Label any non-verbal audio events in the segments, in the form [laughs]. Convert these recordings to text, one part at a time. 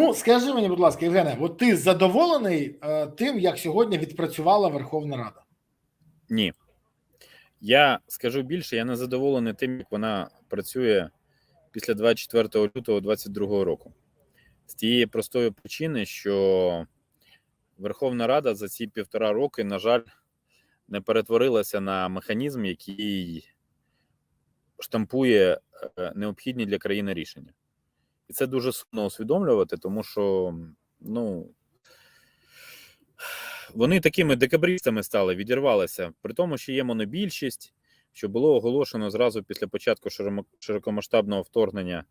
Ну, скажи мені, будь ласка, Євгене, от ти задоволений е, тим, як сьогодні відпрацювала Верховна Рада? Ні. Я скажу більше, я не задоволений тим, як вона працює після 24 лютого 2022 року. З тієї простої причини, що Верховна Рада за ці півтора роки, на жаль, не перетворилася на механізм, який штампує е, необхідні для країни рішення. І це дуже сумно усвідомлювати, тому що ну, вони такими декабристами стали, відірвалися, при тому, що є монобільшість, що було оголошено зразу після початку широкомасштабного вторгнення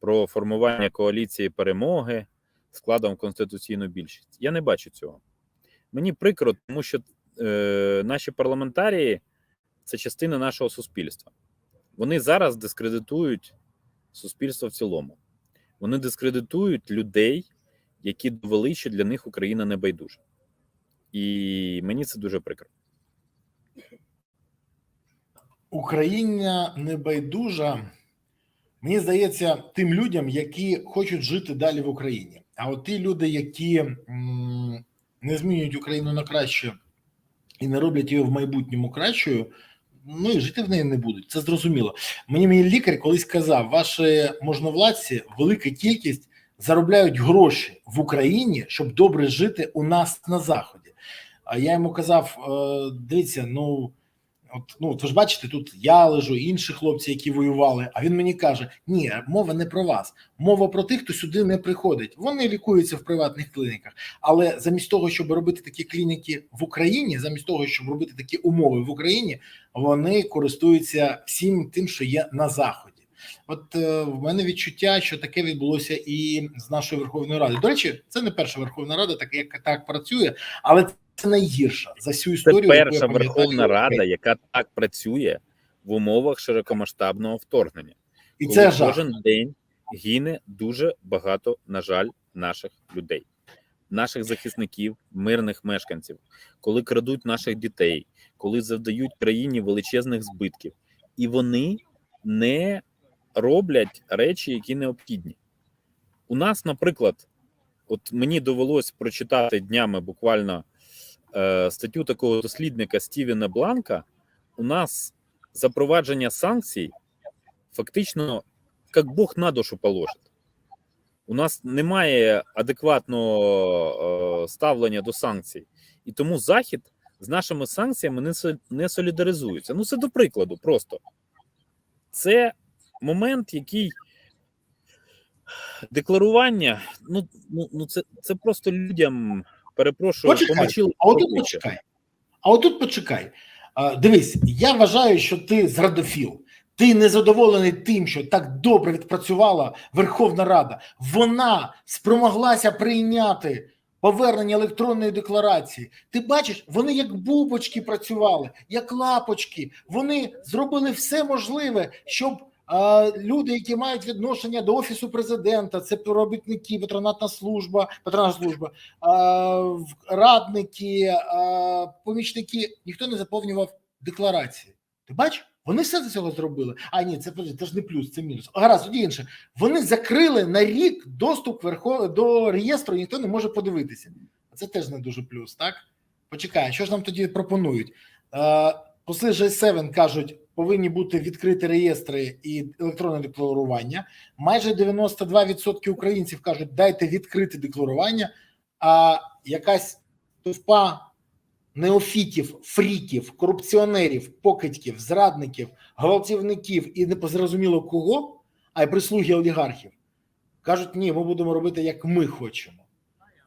про формування коаліції перемоги складом конституційну більшість. Я не бачу цього. Мені прикро, тому що е, наші парламентарії це частина нашого суспільства. Вони зараз дискредитують суспільство в цілому. Вони дискредитують людей, які довели, що для них Україна не байдужа. І мені це дуже прикро. Україна небайдужа, мені здається, тим людям, які хочуть жити далі в Україні. А от ті люди, які не змінюють Україну на краще і не роблять її в майбутньому кращою, ну і жити в неї не будуть. Це зрозуміло. Мені мій лікар колись казав: ваші можновладці, велика кількість заробляють гроші в Україні, щоб добре жити у нас на заході. А я йому казав: е, дивіться, ну. От, ну, ви ж бачите, тут я лежу, інші хлопці, які воювали. А він мені каже: ні, мова не про вас, мова про тих, хто сюди не приходить. Вони лікуються в приватних клініках. Але замість того, щоб робити такі клініки в Україні, замість того, щоб робити такі умови в Україні, вони користуються всім тим, що є на заході. От е, в мене відчуття, що таке відбулося і з нашою Верховною Радою. До речі, це не перша Верховна Рада, так як так працює, але це найгірша за всю Це історію. яку я перша Верховна. Рада, яка так працює в умовах широкомасштабного вторгнення. І коли це жах. кожен день гине дуже багато, на жаль, наших людей, наших захисників, мирних мешканців, коли крадуть наших дітей, коли завдають країні величезних збитків, і вони не роблять речі, які необхідні. У нас, наприклад, от мені довелось прочитати днями буквально статтю такого дослідника Стівена Бланка. У нас запровадження санкцій фактично як Бог на душу положить. У нас немає адекватного е, ставлення до санкцій, і тому Захід з нашими санкціями не, солідаризується. Ну, це до прикладу, просто це момент, який декларування. Ну, ну, ну це, це просто людям перепрошую, Почекай, помочили А отут почекай. А отут почекай. А, дивись, я вважаю, що ти зрадофіл. Ти незадоволений тим, що так добре відпрацювала Верховна Рада. Вона спромоглася прийняти повернення електронної декларації. Ти бачиш, вони як бубочки працювали, як лапочки. Вони зробили все можливе, щоб люди, які мають відношення до офісу президента, це робітники, патронатна служба, патронатна служба, радники, помічники, ніхто не заповнював декларації. Ти бачиш? Вони все для цього зробили. А ні, це це ж не плюс, це мінус. Гаразд, тоді інше. Вони закрили на рік доступ верхо... до реєстру, ніхто не може подивитися. Це теж не дуже плюс, так? Почекай, що ж нам тоді пропонують? Посли G7 кажуть, повинні бути відкриті реєстри і електронне декларування. Майже 92% українців кажуть, дайте відкрите декларування, а якась товпа неофітів, фріків, корупціонерів, покидьків, зрадників, гвалтівників і не позрозуміло кого, а й прислуги олігархів, кажуть, ні, ми будемо робити, як ми хочемо.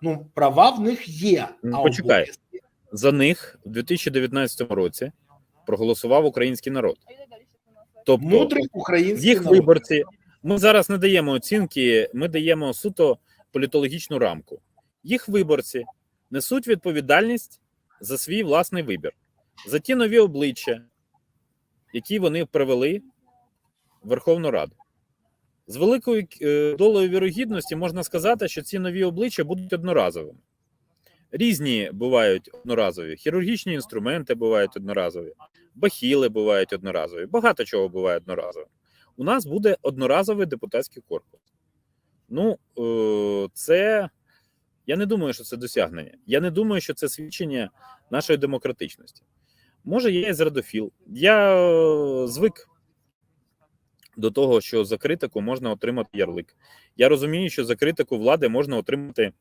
Ну, права в них є. А почекай. обов'язки За них у 2019 році проголосував український народ. Тобто мудрий український їх народ. виборці. Ми зараз не даємо оцінки, ми даємо суто політологічну рамку. Їх виборці несуть відповідальність за свій власний вибір, за ті нові обличчя, які вони привели в Верховну Раду. З великою е, долею вірогідності можна сказати, що ці нові обличчя будуть одноразовими. Різні бувають одноразові, хірургічні інструменти бувають одноразові, бахіли бувають одноразові, багато чого буває одноразово. У нас буде одноразовий депутатський корпус. Ну, е, це я не думаю, що це досягнення. Я не думаю, що це свідчення нашої демократичності. Може, я і зрадофіл. Я е, звик до того, що за критику можна отримати ярлик. Я розумію, що за критику влади можна отримати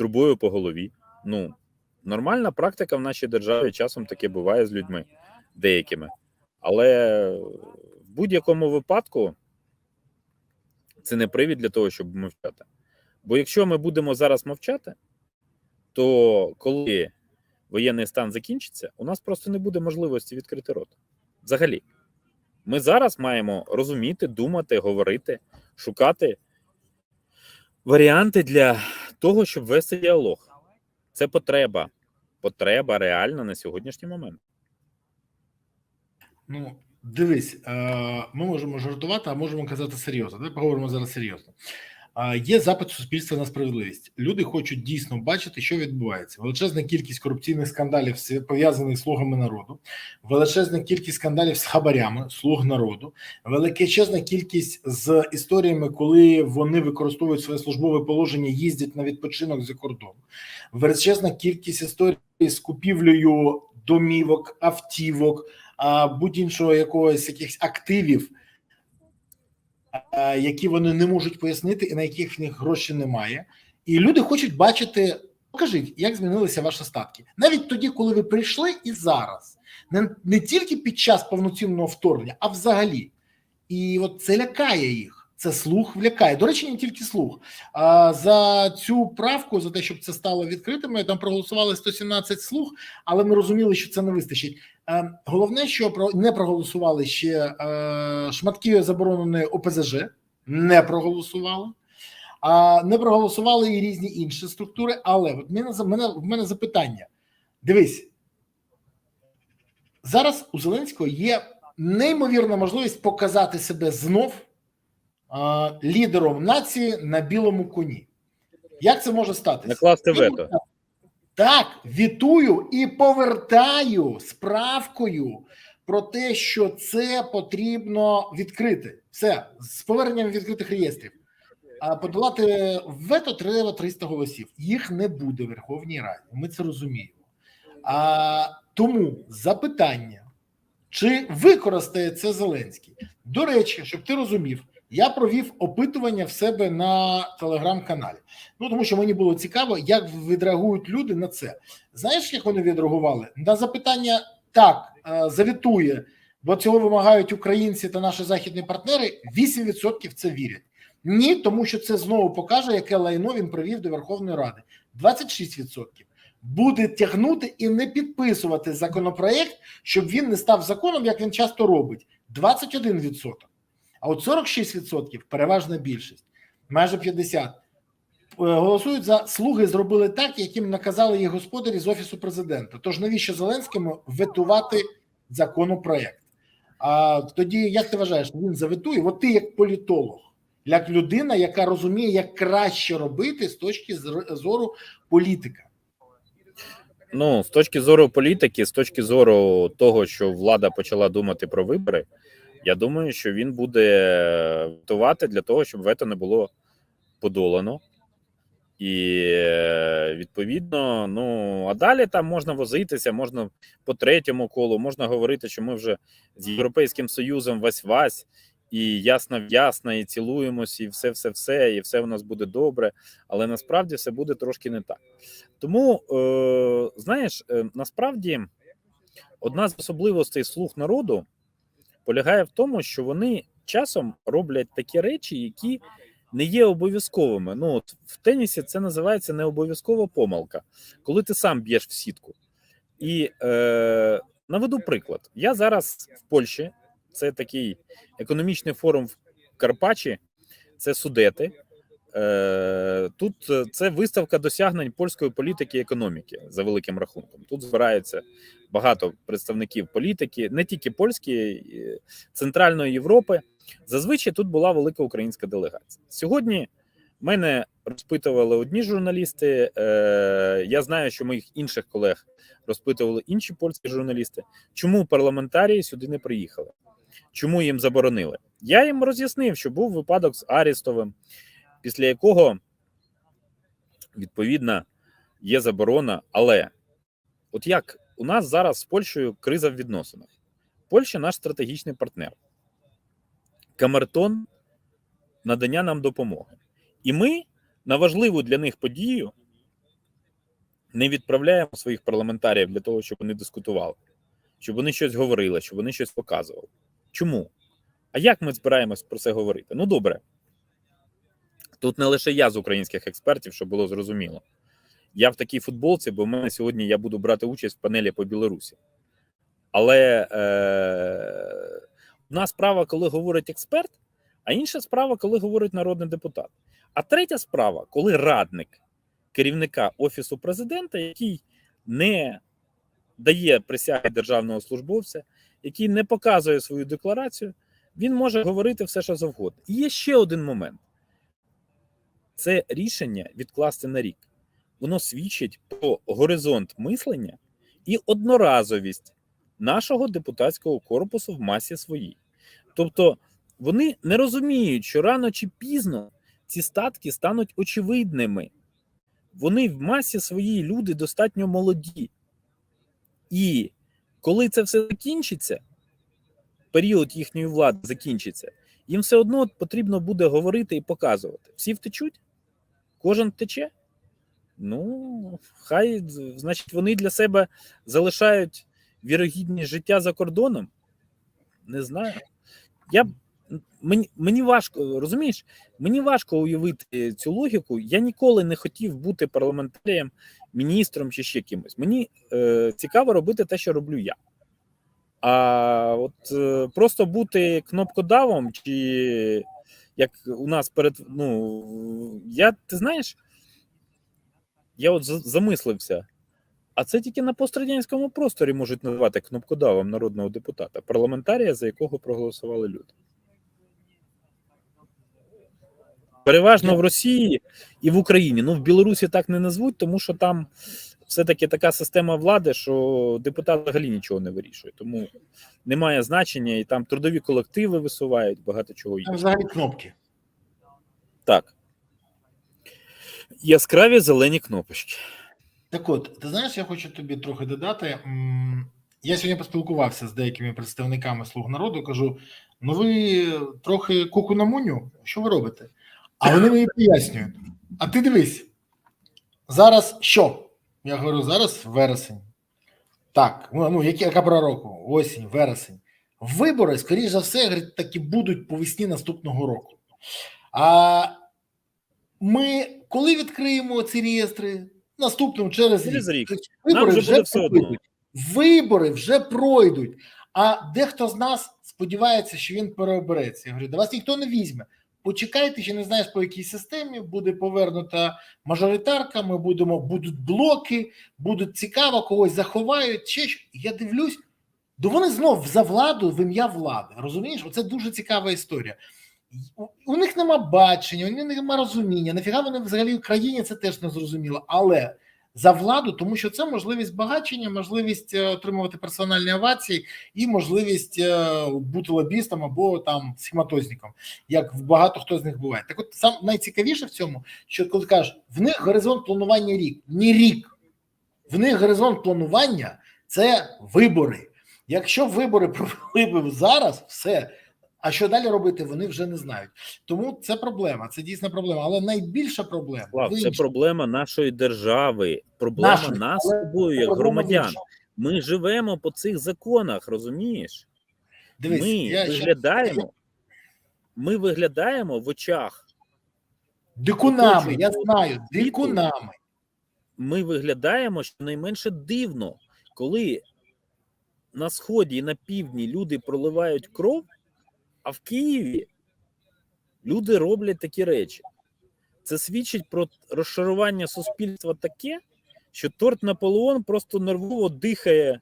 трубою по голові. Ну, нормальна практика в нашій державі часом таке буває з людьми деякими. Але в будь-якому випадку це не привід для того, щоб мовчати. Бо якщо ми будемо зараз мовчати, то коли воєнний стан закінчиться, у нас просто не буде можливості відкрити рот. Взагалі, ми зараз маємо розуміти, думати, говорити, шукати варіанти для того, щоб вести діалог. Це потреба. Потреба реальна на сьогоднішній момент. Ну, дивись, е, ми можемо жартувати, а можемо казати серйозно. Давай поговоримо зараз серйозно. Є запит суспільства на справедливість. Люди хочуть дійсно бачити, що відбувається. Величезна кількість корупційних скандалів пов'язаних з слугами народу, величезна кількість скандалів з хабарями слуг народу, величезна кількість з історіями, коли вони використовують своє службове положення, їздять на відпочинок за кордон. Величезна кількість історій з купівлею домівок, автівок будь-іншого якогось якихось активів, які вони не можуть пояснити, і на яких в них гроші немає. І люди хочуть бачити, покажіть, як змінилися ваші статки. Навіть тоді, коли ви прийшли, і зараз. Не, не тільки під час повноцінного вторгнення, а взагалі. І от це лякає їх. Це слух влякає. До речі, не тільки слух. А, за цю правку, за те, щоб це стало відкритими, там проголосували 117 слуг, але ми розуміли, що це не вистачить. Е, Головне, що не проголосували ще е, шматки забороненої ОПЗЖ, не проголосували, а не проголосували і різні інші структури. Але от мене мене в мене запитання: дивись, зараз у Зеленського є неймовірна можливість показати себе знов лідером нації на білому коні. Як це може статися? Накласти вето. Так, вітую і повертаю справкою про те, що це потрібно відкрити. Все з поверненням відкритих реєстрів. А подолати вето треба 300 голосів. Їх не буде в Верховній Раді. Ми це розуміємо. А тому запитання: чи використає це Зеленський? До речі, щоб ти розумів, я провів опитування в себе на телеграм-каналі. Ну тому що мені було цікаво, як відреагують люди на це. Знаєш, як вони відреагували? На запитання так е, завітує, бо цього вимагають українці та наші західні партнери. 8% це вірять. Ні, тому що це знову покаже, яке лайно він привів до Верховної Ради. 26% буде тягнути і не підписувати законопроект, щоб він не став законом, як він часто робить. 21%. А от 46% переважна більшість, майже 50%. Е, Голосують за слуги, зробили так, яким наказали їх господарі з офісу президента. Тож навіщо Зеленському ветувати законопроект? А тоді як ти вважаєш, він заветує? От ти як політолог, як людина, яка розуміє, як краще робити з точки зору політика. Ну, з точки зору політики, з точки зору того, що влада почала думати про вибори, я думаю, що він буде готувати для того, щоб вето не було подолано. І е, відповідно, ну а далі там можна возитися, можна по третьому колу, можна говорити, що ми вже з Європейським Союзом вась-вась, і ясно ясно, і цілуємось, і все, все, все, і все у нас буде добре. Але насправді все буде трошки не так. Тому, е, знаєш, е, насправді одна з особливостей слуг народу полягає в тому, що вони часом роблять такі речі, які не є обов'язковими. Ну, от в тенісі це називається не обов'язкова помилка, коли ти сам б'єш в сітку. І е, наведу приклад: я зараз в Польщі, це такий економічний форум в Карпачі, це Судети. Е, Тут е, це виставка досягнень польської політики і економіки за великим рахунком. Тут збираються багато представників політики, не тільки польської, Центральної Європи. Зазвичай тут була велика українська делегація. Сьогодні мене розпитували одні журналісти. Е, я знаю, що моїх інших колег розпитували інші польські журналісти. Чому парламентарії сюди не приїхали? Чому їм заборонили? Я їм роз'яснив, що був випадок з Арістовим, після якого, відповідно, є заборона. Але от як у нас зараз з Польщею криза в відносинах. Польща наш стратегічний партнер. Камертон надання нам допомоги. І ми на важливу для них подію не відправляємо своїх парламентарів для того, щоб вони дискутували, щоб вони щось говорили, щоб вони щось показували. Чому? А як ми збираємось про це говорити? Ну, добре. Тут не лише я з українських експертів, щоб було зрозуміло. Я в такій футболці, бо в мене сьогодні я буду брати участь в панелі по Білорусі. Але е, одна справа, коли говорить експерт, а інша справа, коли говорить народний депутат. А третя справа, коли радник керівника Офісу президента, який не дає присяги державного службовця, який не показує свою декларацію, він може говорити все, що завгодно. І є ще один момент: це рішення відкласти на рік. Воно свідчить про горизонт мислення і одноразовість нашого депутатського корпусу в масі своїй. Тобто вони не розуміють, що рано чи пізно ці статки стануть очевидними. Вони в масі своїй люди достатньо молоді. І коли це все закінчиться, період їхньої влади закінчиться, їм все одно потрібно буде говорити і показувати. Всі втечуть? Кожен втече? Ну, хай, значить, вони для себе залишають вірогідність життя за кордоном. Не знаю. Я, мені, мені важко, розумієш, мені важко уявити цю логіку. Я ніколи не хотів бути парламентарієм, міністром чи ще кимось. Мені е, цікаво робити те, що роблю я. А от е, просто бути кнопкодавом, чи як у нас перед. Ну, я, ти знаєш, я от за- замислився. А це тільки на пострадянському просторі можуть назвати кнопкодавом народного депутата, парламентарія, за якого проголосували люди. Переважно в Росії і в Україні. Ну, в Білорусі так не назвуть, тому що там все-таки така система влади, що депутат взагалі нічого не вирішує. Тому немає значення, і там трудові колективи висувають, багато чого Там взагалі кнопки. Так. Яскраві зелені кнопочки. Так от, ти знаєш, я хочу тобі трохи додати. Я сьогодні поспілкувався з деякими представниками слуг народу. Кажу: ну ви трохи куку на муню, що ви робите? А вони мені пояснюють: а ти дивись, зараз що? Я говорю, зараз вересень. Так, ну, ну які, яка пора року? Осінь, вересень. Вибори, скоріш за все, говорить, таки будуть по весні наступного року. А ми коли відкриємо ці реєстри? Наступним через, Через рік. Тобто Нам Вибори вже буде все одно. пройдуть. Вибори вже пройдуть. А дехто з нас сподівається, що він переобереться. Я говорю, да вас ніхто не візьме. Почекайте, ще не знаєш, по якій системі буде повернута мажоритарка. Ми будемо, будуть блоки, будуть цікаво, когось заховають. Ще що. Я дивлюсь, до вони знов за владу в ім'я влади. Розумієш? Оце дуже цікава історія. У, них нема бачення, у них нема розуміння. Нафіга вони взагалі в країні це теж не зрозуміло. Але за владу, тому що це можливість багачення, можливість е, отримувати персональні овації і можливість е, бути лобістом або там схематозником, як в багато хто з них буває. Так, от сам найцікавіше в цьому, що коли кажеш, в них горизонт планування рік, не рік, в них горизонт планування це вибори. Якщо вибори провели б зараз, все. А що далі робити, вони вже не знають. Тому це проблема, це дійсна проблема. Але найбільша проблема Слав, це проблема нашої держави, проблема Нашої, нас з тобою, як громадян. іншому. Ми живемо по цих законах, розумієш? Дивись, ми я ще- виглядаємо, ми виглядаємо в очах. Дикунами, я знаю, дикунами. Ми виглядаємо щонайменше дивно, коли на сході і на півдні люди проливають кров, а в Києві люди роблять такі речі. Це свідчить про розшарування суспільства таке, що торт Наполеон просто нервово дихає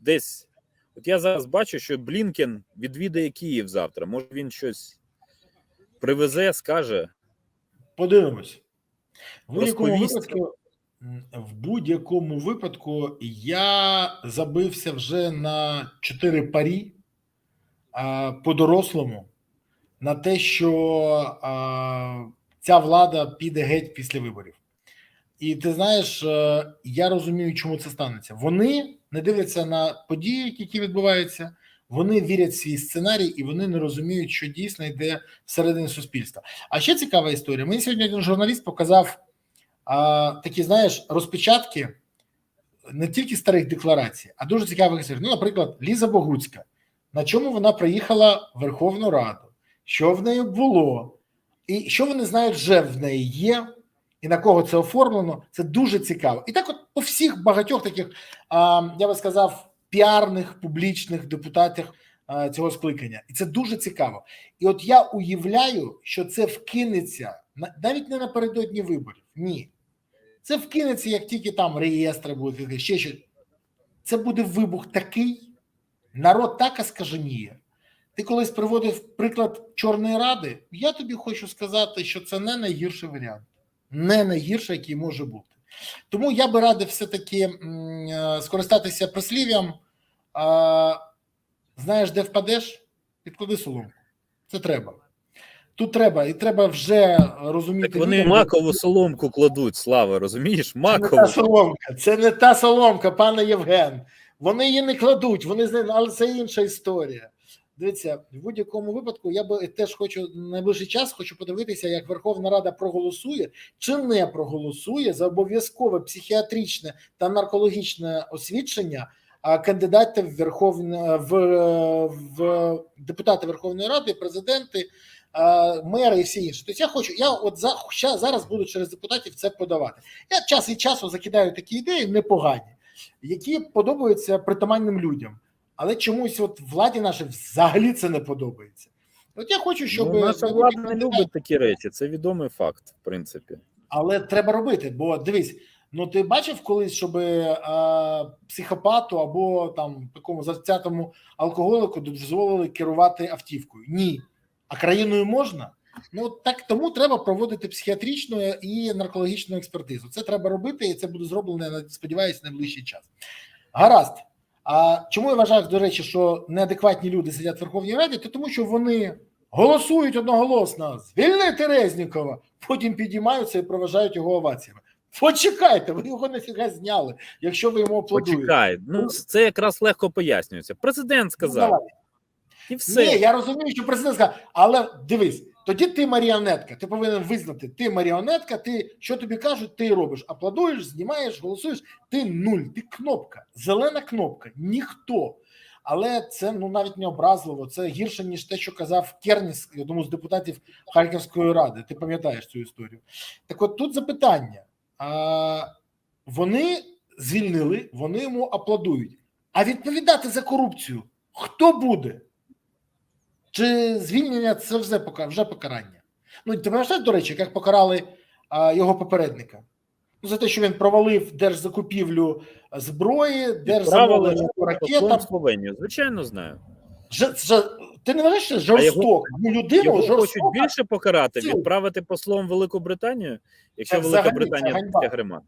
десь. От я зараз бачу, що Блінкен відвідає Київ завтра. Може він щось привезе, скаже. Подивимось. В будь-якому випадку, в будь-якому випадку я забився вже на чотири парі по-дорослому на те, що ця влада піде геть після виборів. І ти знаєш, е, я розумію, чому це станеться. Вони не дивляться на події, які відбуваються. Вони вірять в свій сценарій, і вони не розуміють, що дійсно йде всередині суспільства. А ще цікава історія. Мені сьогодні один журналіст показав а, такі, знаєш, розпечатки не тільки старих декларацій, а дуже цікавих історій. Ну, наприклад, Ліза Богуцька. На чому вона приїхала в Верховну Раду? Що в неї було? І що вони знають, вже в неї є, і на кого це оформлено, це дуже цікаво. І так, от по всіх багатьох таких, я би сказав, піарних публічних депутатів цього скликання, і це дуже цікаво. І от я уявляю, що це вкинеться навіть не напередодні виборів. Ні, це вкинеться, як тільки там реєстри будуть, ще щось. Це буде вибух такий, народ так оскаженіє. Ти колись приводив приклад Чорної Ради. Я тобі хочу сказати, що це не найгірший варіант, не найгірший, який може бути. Тому я би радив все-таки е, скористатися прислів'ям. Знаєш, де впадеш? Підклади соломку. Це треба. Тут треба, і треба вже розуміти. Так вони людям, макову соломку кладуть, слава, розумієш? це не та соломка, це не та соломка, пане Євген. Вони її не кладуть, вони але це інша історія. Дивіться, в будь-якому випадку я би теж хочу найближчий час хочу подивитися, як Верховна Рада проголосує чи не проголосує за обов'язкове психіатричне та наркологічне освідчення кандидатів в Верховна в, в депутати Верховної Ради, президенти, а, мери і всі інші. Тобто я хочу, я от за зараз буду через депутатів це подавати. Я час від часу закидаю такі ідеї непогані, які подобаються притаманним людям. Але чомусь от владі нашій взагалі це не подобається. От я хочу, щоб Ну, наша влада не любить такі речі. Це відомий факт, в принципі. але треба робити. Бо дивись, ну ти бачив колись, щоб е, психопату або там такому завцятому алкоголику дозволили керувати автівкою? Ні. А країною можна? Ну так тому треба проводити психіатричну і наркологічну експертизу. Це треба робити, і це буде зроблено, сподіваюся, найближчий час. Гаразд. А чому я вважаю, до речі, що неадекватні люди сидять в Верховній Раді? То тому, що вони голосують одноголосно звільнити Резнікова, потім підіймаються і проважають його оваціями. Почекайте, ви його нафіга зняли, якщо ви йому аплодуєте. Почекай. Ну це якраз легко пояснюється. Президент Ну, сказав, давай. і все. Ні, я розумію, що президент сказав, але дивись, тоді ти маріонетка. Ти повинен визнати, ти маріонетка, ти що тобі кажуть, ти робиш. Аплодуєш, знімаєш, голосуєш. Ти нуль, ти кнопка, зелена кнопка, ніхто. Але це ну навіть не образливо. Це гірше ніж те, що казав Керніс, одному з депутатів Харківської ради. Ти пам'ятаєш цю історію? Так, от тут запитання: а, вони звільнили, вони йому аплодують. А відповідати за корупцію хто буде? Чи звільнення це вже вже покарання? Ну ти пам'ятаєш, до речі, як покарали а, його попередника? Ну, за те, що він провалив держзакупівлю зброї, держзамовлення ракетам. Словенію. Звичайно, знаю. Ж, ж, ти не вважаєш, що жорстоко? Ну, людину Його хочуть більше покарати, відправити послом в Велику Британію, якщо Це Велика Британія це грима.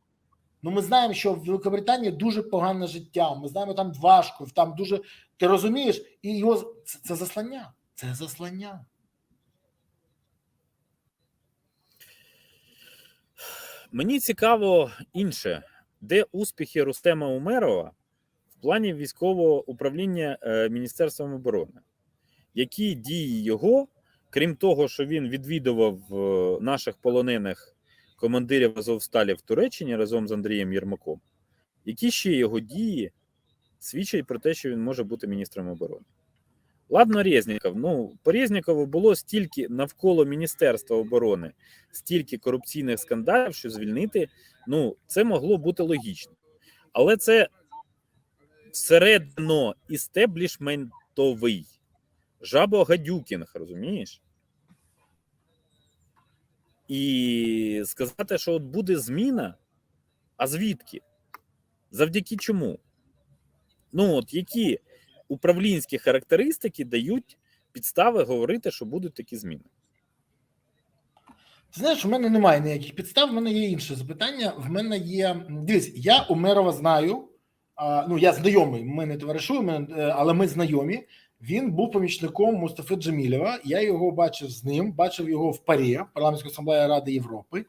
Ну, ми знаємо, що в Великобританії дуже погане життя. Ми знаємо, там важко, там дуже. Ти розумієш, і його це, це заслання. Це заслання. Мені цікаво інше, де успіхи Рустема Умерова в плані військового управління е, Міністерством оборони, які дії його, крім того, що він відвідував е, наших полонених командирів Азовсталі в Туреччині разом з Андрієм Єрмаком, які ще його дії свідчать про те, що він може бути міністром оборони. Ладно, Резніков. Ну, по Резнікову було стільки навколо Міністерства оборони, стільки корупційних скандалів, що звільнити, ну, це могло бути логічно. Але це всередино істеблішментовий жабогадюкінг, розумієш? І сказати, що от буде зміна, а звідки? Завдяки чому? Ну, от які управлінські характеристики дають підстави говорити, що будуть такі зміни? Знаєш, у мене немає ніяких підстав, в мене є інше запитання. В мене є. Дивись, я Умерова знаю. Ну, я знайомий, ми не товаришуємо, е, але ми знайомі. Він був помічником Мустафи Джемілєва. Я його бачив з ним, бачив його в Парі, парламентська асамблея Ради Європи.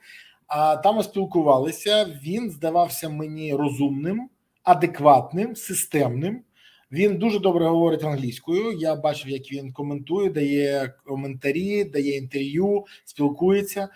А там ми спілкувалися. Він здавався мені розумним, адекватним, системним. Він дуже добре говорить англійською. Я бачив, як він коментує, дає коментарі, дає інтерв'ю, спілкується.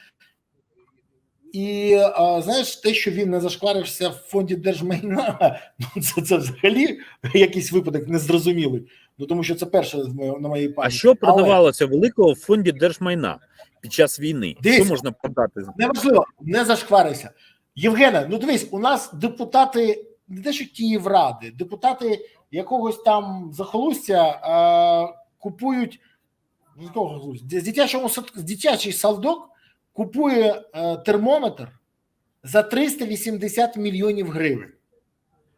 І а, знаєш, те, що він не зашкварився в фонді держмайна, [laughs] ну це, це взагалі якийсь випадок незрозумілий. Ну тому що це перше на моїй А що продавалося великого в фонді держмайна під час війни? Дивіться. Що можна продати? Неважливо, не зашкварився. Євгене, ну дивись, у нас депутати не те, що Київради, депутати якогось там захолустя а, купують якого з дитячого з дитячий садок купує е, термометр за 380 мільйонів гривень,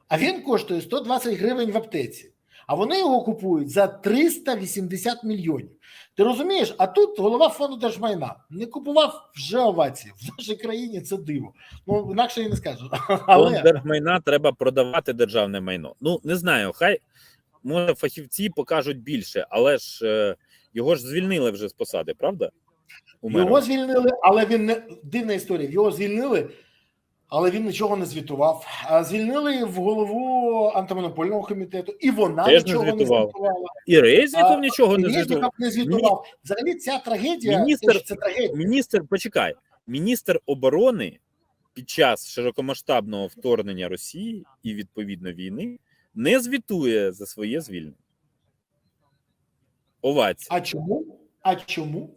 а він коштує 120 гривень в аптеці. А вони його купують за 380 мільйонів. Ти розумієш? А тут голова фонду держмайна не купував вже овації. В нашій країні це диво. Ну інакше я не скажу. [laughs] Фонд держмайна треба продавати державне майно. Ну не знаю, хай може фахівці покажуть більше, але ж е, його ж звільнили вже з посади, правда? У його звільнили, але він не дивна історія. Його звільнили, але він нічого не звітував. Звільнили в голову антимонопольного комітету, і вона Теж нічого не звітував. звітувала. І Резніков А, нічого не звітував. не звітував. Взагалі, ця трагедія Міністр- що це трагедія. Міністр, почекай, міністр оборони під час широкомасштабного вторгнення Росії і відповідно війни не звітує за своє звільнення. Овація. А чому? А чому?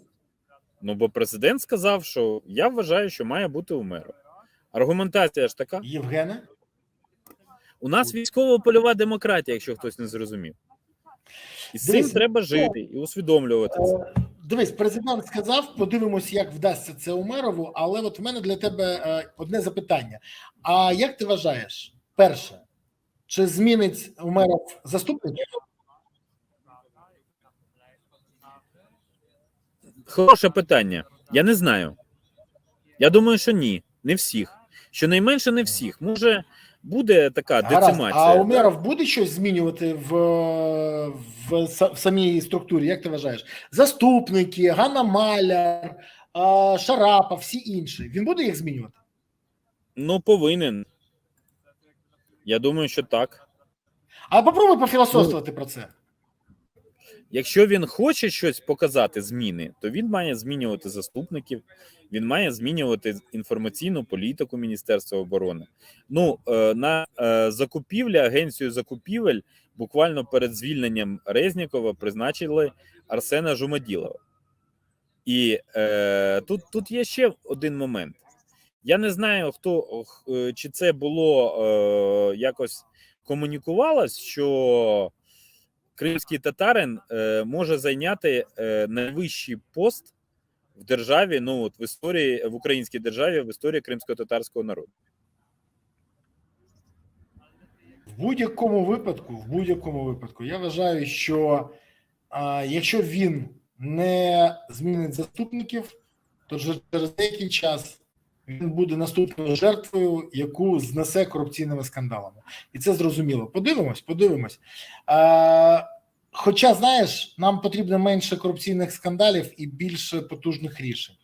Ну бо президент сказав, що я вважаю, що має бути у мера. Аргументація ж така: Євгене? у нас військово-польова демократія, якщо хтось не зрозумів. І з цим треба жити і усвідомлювати це. Е, Дивись, президент сказав, подивимось, як вдасться це Умерову, але от в мене для тебе е, одне запитання. А як ти вважаєш, перше, чи змінить Умеров заступників? Хороше питання. Я не знаю. Я думаю, що ні, не всіх. Щонайменше не всіх. Може, буде така децимація. А Умеров буде щось змінювати в, в, в самій структурі? Як ти вважаєш? Заступники, Ганна Маляр, Шарапа, всі інші. Він буде їх змінювати? Ну, повинен. Я думаю, що так. А попробуй пофілософствувати про це. Якщо він хоче щось показати, зміни, то він має змінювати заступників, він має змінювати інформаційну політику Міністерства оборони. Ну е, на е, закупівлі агенцію закупівель буквально перед звільненням Резнікова призначили Арсена Жумаділова. І е, тут, тут є ще один момент. Я не знаю, хто е, чи це було е, якось комунікувалось, що кримський татарин е, може зайняти е, найвищий пост в державі, ну от в історії в українській державі, в історії кримсько-татарського народу. В будь-якому випадку, в будь-якому випадку, я вважаю, що а, якщо він не змінить заступників, то вже через деякий час він буде наступною жертвою, яку знесе корупційними скандалами. І це зрозуміло. Подивимось, подивимось. А, хоча, знаєш, нам потрібно менше корупційних скандалів і більше потужних рішень.